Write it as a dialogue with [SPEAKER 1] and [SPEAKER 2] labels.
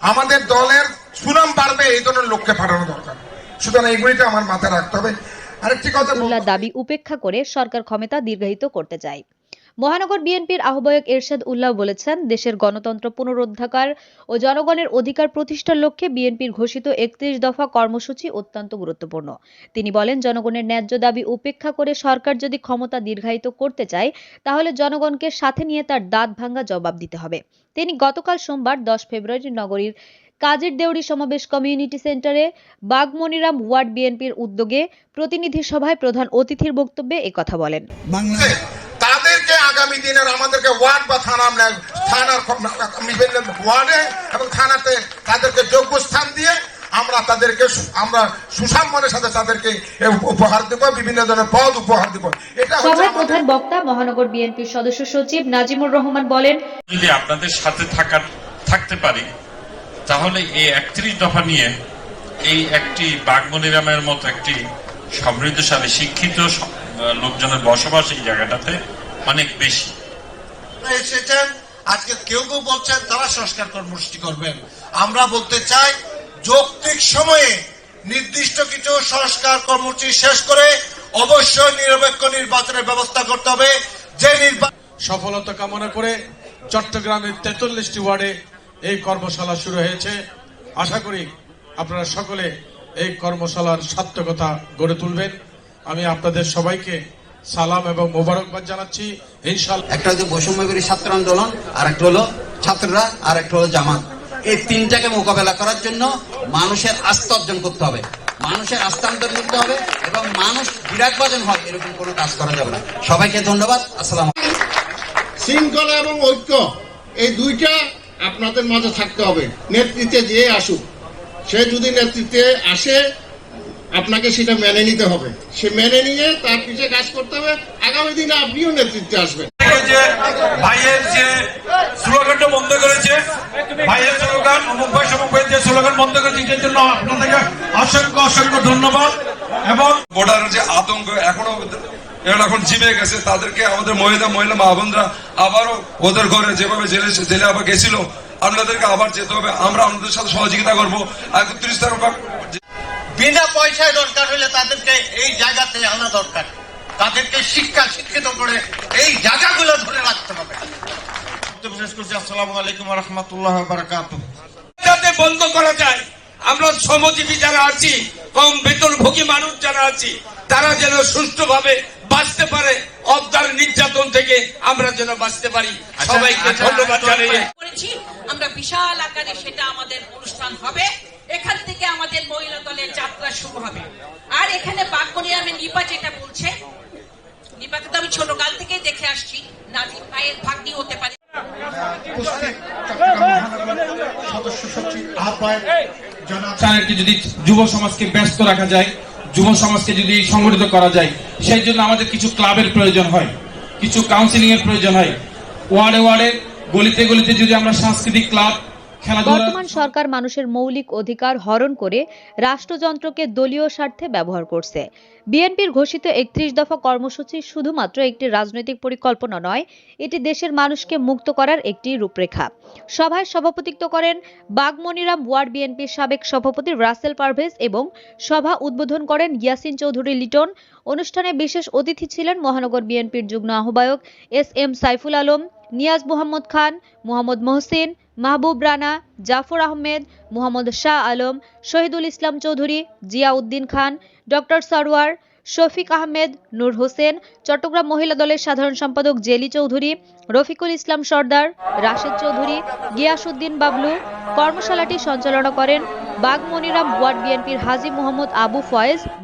[SPEAKER 1] আমাদের দলের সুনাম বাড়বে, এই ধরনের লোককে পাঠানো দরকার। সুতরাং এগুলিতে আমার মাথায় রাখতে হবে। আরেকটি কথা
[SPEAKER 2] দাবি উপেক্ষা করে সরকার ক্ষমতা দীর্ঘায়িত করতে চায়। মহানগর বিএনপির আহ্বায়ক এরশাদ উল্লাহ বলেছেন, দেশের গণতন্ত্র পুনরুদ্ধার ও জনগণের অধিকার প্রতিষ্ঠার লক্ষ্যে বিএনপির ঘোষিত একত্রিশ দফা কর্মসূচি অত্যন্ত গুরুত্বপূর্ণ। তিনি বলেন, জনগণের ন্যায্য দাবি উপেক্ষা করে সরকার যদি ক্ষমতা দীর্ঘায়িত করতে চায়, তাহলে জনগণকে সাথে নিয়ে তার দাঁত ভাঙ্গা জবাব দিতে হবে। তিনি গতকাল সোমবার দশ ফেব্রুয়ারি নগরীর কাজের দেউড়ি সমাবেশ কমিউনিটি সেন্টারে বাগমনিরাম ওয়ার্ড বিএনপির উদ্যোগে প্রতিনিধি সভায় প্রধান অতিথির বক্তব্যে একথা বলেন।
[SPEAKER 1] আগামী দিনের আমাদেরকে ওয়ার্ড বা থানা থানার বিভিন্ন ওয়ার্ডে এবং থানাতে তাদেরকে যোগ্য স্থান দিয়ে আমরা তাদেরকে আমরা সুসম্মানের সাথে তাদেরকে উপহার দেব বিভিন্ন ধরনের পদ উপহার দেব। এটা
[SPEAKER 2] সভায় প্রধান বক্তা মহানগর বিএনপির সদস্য সচিব নাজিমুর রহমান বলেন
[SPEAKER 3] যদি আপনাদের সাথে থাকার থাকতে পারি তাহলে এই একত্রিশ দফা নিয়ে এই একটি বাগমনিরামের মতো একটি সমৃদ্ধশালী শিক্ষিত লোকজনের বসবাস এই জায়গাটাতে অনেক বেশি।
[SPEAKER 4] এসেছেন আজকে কেউ কেউ বলছেন তারা সংস্কার কর্মসূচি করবেন। আমরা বলতে চাই যৌক্তিক সময়ে নির্দিষ্ট কিছু সংস্কার কর্মসূচি শেষ করে অবশ্যই নিরপেক্ষ নির্বাচনের ব্যবস্থা করতে হবে। যে নির্বাচন
[SPEAKER 5] সফলতা কামনা করে চট্টগ্রামের তেতাল্লিশটি ওয়ার্ডে এই কর্মশালা শুরু হয়েছে। আশা করি আপনারা সকলে এই কর্মশালার সার্থকতা গড়ে তুলবেন। আমি আপনাদের সবাইকে সালাম এবং মোবারকবাদ জানাচ্ছি। ইনশাল্লাহ
[SPEAKER 6] একটা হচ্ছে বৈষম্যবিরোধী ছাত্র আন্দোলন আর একটা হলো ছাত্ররা আর একটা হলো জামাত। এই তিনটাকে মোকাবেলা করার জন্য মানুষের আস্থা অর্জন করতে হবে। মানুষের আস্থা অর্জন করতে হবে এবং মানুষ বিরাটবাজন হয় এরকম কোনো কাজ করা যাবে না। সবাইকে ধন্যবাদ। আসসালাম
[SPEAKER 7] শৃঙ্খলা এবং ঐক্য এই দুইটা আপনাদের মাঝে থাকতে হবে। নেতৃত্বে যে আসুক সে যদি নেতৃত্বে আসে আপনাকে সেটা মেনে নিতে হবে। সে মেনে নিয়ে তার পিছে কাজ করতে হবে। আগামী দিনে আপনিও নেতৃত্বে আসবেন।
[SPEAKER 8] ভাইয়ের যে বন্ধ করেছে, ভাইয়ের স্লোগান অমুক ভাই সমুক ভাই যে স্লোগান বন্ধ করেছে, এটার জন্য আপনাদেরকে অসংখ্য অসংখ্য ধন্যবাদ এবং
[SPEAKER 9] যে আতঙ্ক এখনও এখন জিমে গেছে, তাদেরকে আমাদের মহিলা মহিলা মা বোনরা আবারও ওদের ঘরে যেভাবে জেলে জেলে আবার গেছিল, আপনাদেরকে আবার যেতে হবে। আমরা আমাদের সাথে সহযোগিতা করব। একত্রিশ তারিখ
[SPEAKER 4] বিনা পয়সায় দরকার হলে তাদেরকে এই জায়গাতে আনা দরকার। তাদেরকে শিক্ষা শিক্ষিত করে এই জায়গাগুলো ধরে রাখতে হবে। বিশেষ করছি আসসালামু আলাইকুম রহমতুল্লাহ বারাকাত
[SPEAKER 8] যাতে বন্ধ করা যায় আমরা শ্রমজীবী যারা আছি কম বেতনভোগী মানুষ যারা আছি তারা যেন সুষ্ঠুভাবে বাঁচতে পারে অবদার নির্যাতন থেকে আমরা যেন বাঁচতে পারি। সবাইকে ধন্যবাদ জানিয়ে।
[SPEAKER 10] আমরা বিশাল আকারে সেটা আমাদের অনুষ্ঠান হবে। এখান থেকে আমাদের মহিলা দলের যাত্রা শুরু হবে। আর এখানে বাগমনিরামে নিপা যেটা বলছে নিপাকে তো আমি ছোট কাল থেকেই দেখে আসছি নাজিম ভাইয়ের ভাগ্নি হতে পারে।
[SPEAKER 8] যদি যুব সমাজকে ব্যস্ত রাখা যায় যুব সমাজকে যদি সংগঠিত করা যায় সেই জন্য আমাদের কিছু ক্লাবের প্রয়োজন হয় কিছু কাউন্সিলিং এর প্রয়োজন হয়। ওয়ার্ডে ওয়ার্ডে গলিতে গলিতে যদি আমরা সাংস্কৃতিক ক্লাব
[SPEAKER 2] বর্তমান সরকার মানুষের মৌলিক অধিকার হরণ করে রাষ্ট্রযন্ত্রকে দলীয় স্বার্থে ব্যবহার করছে। বিএনপির ঘোষিত একত্রিশ দফা কর্মসূচি শুধুমাত্র একটি রাজনৈতিক পরিকল্পনা নয়, এটি দেশের মানুষকে মুক্ত করার একটি রূপরেখা। সভায় সভাপতিত্ব করেন বাগমনিরাম ওয়ার্ড বিএনপির সাবেক সভাপতি রাসেল পারভেজ এবং সভা উদ্বোধন করেন ইয়াসিন চৌধুরী লিটন। অনুষ্ঠানে বিশেষ অতিথি ছিলেন মহানগর বিএনপির যুগ্ম আহ্বায়ক S M Saiful Alam. Niaz Mohammad Khan, Mohammad Mohsin, Mahbub Rana, Jafar Ahmed, Mohammad Shah Alam, Shahidul Islam Chowdhury, Ziauddin Khan, doctor Sarwar Shafiq Ahmed, Nur Hossain, Chattogram মহিলা দলের সাধারণ সম্পাদক জেলি চৌধুরী, রফিকুল ইসলাম সর্দার, রাশেদ চৌধুরী, গিয়াসউদ্দিন বাবলু, কর্মশালাটি সঞ্চালনা করেন বাগমনিরাম ওয়ার্ড বিএনপির হাজী মোহাম্মদ আবু ফয়েজ।